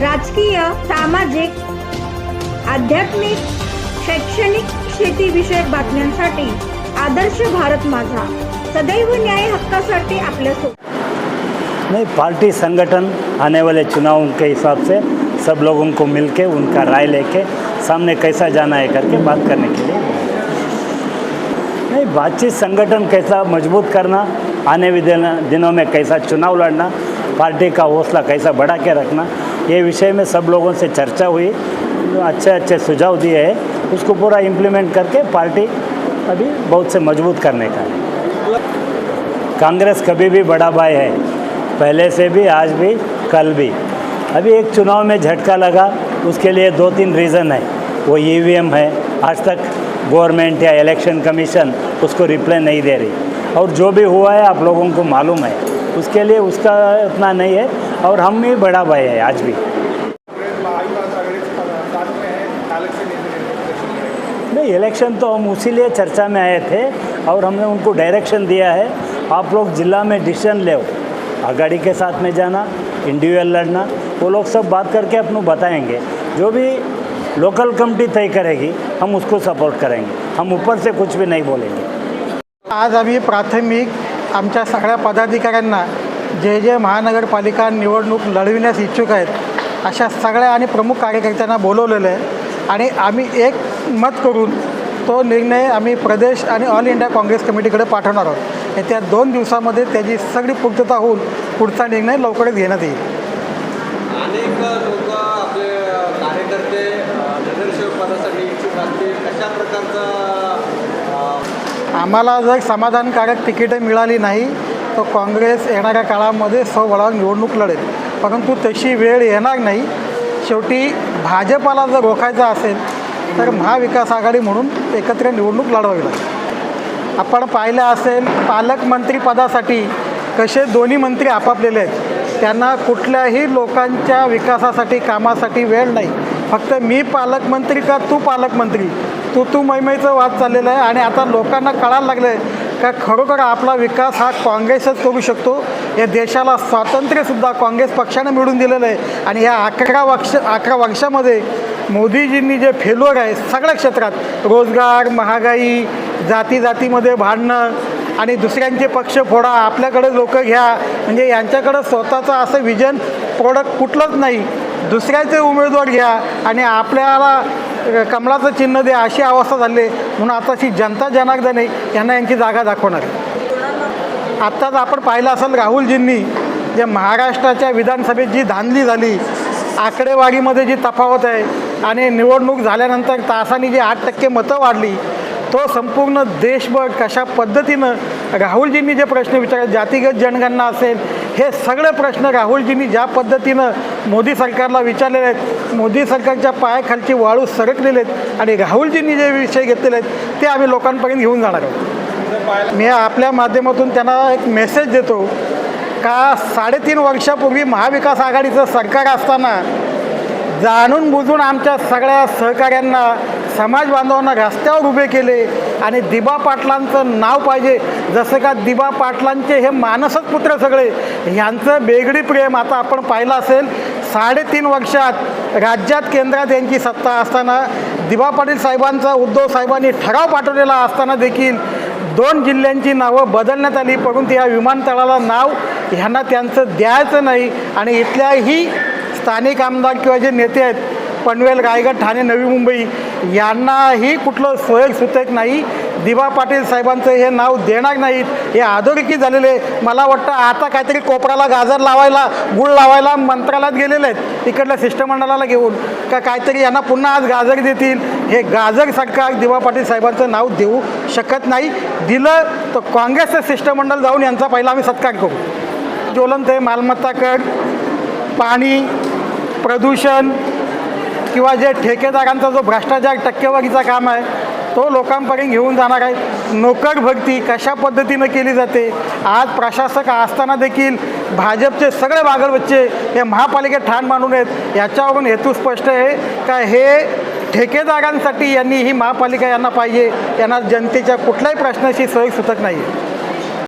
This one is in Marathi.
राजकीय सामाजिक आध्यात्मिक शैक्षणिक शेतीविषयक बातम्यांसाठी आदर्श भारत माझा. सदैव न्याय हक्कासाठी आपल्यासोबत नहीं पार्टी संगठन आने वाले चुनावों के हिसाब से सब लोगों को मिलके उनका राय लेके सामने कैसा जाना है करके बात करने के लिए। नहीं बातचीत संगठन कैसा मजबूत करना आने वाले दिनों में कैसा चुनाव लड़ना पार्टी का हौसला कैसा बढ़ा के रखना ये विषय में सब लोगों से चर्चा हुई, अच्छे अच्छे सुझाव दिए हैं। उसको पूरा इम्प्लीमेंट करके पार्टी अभी बहुत से मज़बूत करने का है। कांग्रेस कभी भी बड़ा भाई है, पहले से भी, आज भी, कल भी। अभी एक चुनाव में झटका लगा, उसके लिए दो तीन रीज़न है। वो ईवीएम है, आज तक गवर्नमेंट या इलेक्शन कमीशन उसको रिप्लाई नहीं दे रही। और जो भी हुआ है, आप लोगों को मालूम है। उसके लिए उसका इतना नहीं है। और हम भी बड़ा भाई है आज भी। नहीं इलेक्शन तो हम उसी लिए चर्चा में आए थे और हमने उनको डायरेक्शन दिया है। आप लोग जिला में डिसीजन ले। आगाड़ी के साथ में जाना इंडिविजुअल लड़ना वो लोग सब बात करके अपनों बताएंगे। जो भी लोकल कमिटी तय करेगी हम उसको सपोर्ट करेंगे। हम ऊपर से कुछ भी नहीं बोलेंगे। आज आम्ही प्राथमिक आमच्या सगळ्या पदाधिकाऱ्यांना जे जे महानगरपालिका निवडणूक लढविण्यास इच्छुक आहेत. अशा सगळ्या आणि प्रमुख कार्यकर्त्यांना बोलवलेलं आहे. आणि आम्ही एक मत करून तो निर्णय आम्ही प्रदेश आणि ऑल इंडिया काँग्रेस कमिटीकडे पाठवणार आहोत. येत्या दोन दिवसामध्ये त्याची सगळी पूर्तता होऊन पुढचा निर्णय लवकरच घेण्यात येईल. अनेक लोक आपले कार्यकर्ते अ, नगरसेवक पदासाठी इच्छुक असतील. कशा प्रकारचं अ, आम्हाला जर समाधानकारक तिकीटं मिळाली नाही तर काँग्रेस येणाऱ्या काळामध्ये स्वबळावर निवडणूक लढेल. परंतु तशी वेळ येणार नाही. शेवटी भाजपाला जर रोखायचं असेल तर महाविकास आघाडी म्हणून एकत्र निवडणूक लढवावी लागेल. आपण पाहिलं असेल पालकमंत्रीपदासाठी कसे दोन्ही मंत्री आपापलेले आहेत. त्यांना कुठल्याही लोकांच्या विकासासाठी कामासाठी वेळ नाही. फक्त मी पालकमंत्री का तू पालकमंत्री तू तू मैमईचं वाद चाललेलं आहे आणि आता लोकांना कळायला लागलं आहे का खरोखर आपला विकास हा काँग्रेसच करू शकतो? या देशाला स्वातंत्र्यसुद्धा काँग्रेस पक्षानं मिळून दिलेलं आहे. आणि या अकरा वर्ष अकरा वर्षामध्ये मोदीजींनी जे फेल्युअर आहे सगळ्या क्षेत्रात रोजगार महागाई जाती जातीमध्ये भांडणं आणि दुसऱ्यांचे पक्ष फोडा आपल्याकडे लोक घ्या म्हणजे यांच्याकडं स्वतःचं असं विजन प्रोडक्ट कुठलंच नाही. दुसऱ्याचे उमेदवार घ्या आणि आपल्याला कमळाचं चिन्ह दे अशी अवस्था झाली म्हणून आताची जनता जनार्दने यांना यांची जागा दाखवणार आहे. आत्ताच आपण पाहिलं असेल राहुलजींनी जे महाराष्ट्राच्या विधानसभेत जी धांदली झाली आकडेवारीमध्ये जी तफावत आहे आणि निवडणूक झाल्यानंतर तासानी जी आठ टक्के मतं वाढली तो संपूर्ण देशभर कशा पद्धतीनं राहुलजींनी जे प्रश्न विचारले जातीगत जनगणना असेल हे सगळे प्रश्न राहुलजींनी ज्या पद्धतीनं मोदी सरकारला विचारलेले आहेत मोदी सरकारच्या पायाखालची वाळू सरकलेले आहेत आणि राहुलजींनी जे विषय घेतलेले आहेत ते आम्ही लोकांपर्यंत घेऊन जाणार आहोत. मी आपल्या माध्यमातून त्यांना एक मेसेज देतो का साडेतीन वर्षापूर्वी महाविकास आघाडीचं सरकार असताना जाणून बुजून आमच्या सगळ्या सहकाऱ्यांना समाज बांधवांना रस्त्यावर उभे केले आणि दिबा पाटलांचं नाव पाहिजे. जसं का दिबा पाटलांचे हे मानसच पुत्र सगळे ह्यांचं बेगडी प्रेम आता आपण पाहिलं असेल. साडेतीन वर्षात राज्यात केंद्रात यांची सत्ता असताना दिबा पाटील साहेबांचा उद्धव साहेबांनी ठराव पाठवलेला असताना देखील दोन जिल्ह्यांची नावं बदलण्यात आली. परंतु या विमानतळाला नाव ह्यांना त्यांचं द्यायचं नाही. आणि इथल्याही स्थानिक आमदार किंवा जे नेते आहेत पनवेल रायगड ठाणे नवी मुंबई यांनाही कुठलं सोयक सुतक नाही. दिवा पाटील साहेबांचं हे नाव देणार नाहीत. हे अधोरेखित झालेले मला वाटतं आता काहीतरी कोपराला गाजर लावायला गुळ लावायला मंत्रालयात गेलेले आहेत. इकडल्या शिष्टमंडळाला घेऊन. का काहीतरी यांना पुन्हा आज गाजर देतील? हे गाजर सरकार दिवा पाटील साहेबांचं नाव देऊ शकत नाही. दिलं तर काँग्रेसचं शिष्टमंडळ जाऊन यांचा पहिला आम्ही सत्कार करू. ज्वलंत आहे मालमत्ता कर पाणी प्रदूषण किंवा जे ठेकेदारांचा जो भ्रष्टाचार टक्केवारीचा काम आहे तो लोकांपर्यंत घेऊन जाणार आहे. नोकर भक्ती कशा पद्धतीनं केली जाते? आज प्रशासक असताना देखील भाजपचे सगळे बागलबच्चे हे महापालिकेत ठाण मानू आहेत. याच्यावरून हेतू स्पष्ट आहे का? हे ठेकेदारांसाठी यांनी ही महापालिका यांना पाहिजे. यांना जनतेच्या कुठल्याही प्रश्नाची सोय सुतक नाही आहे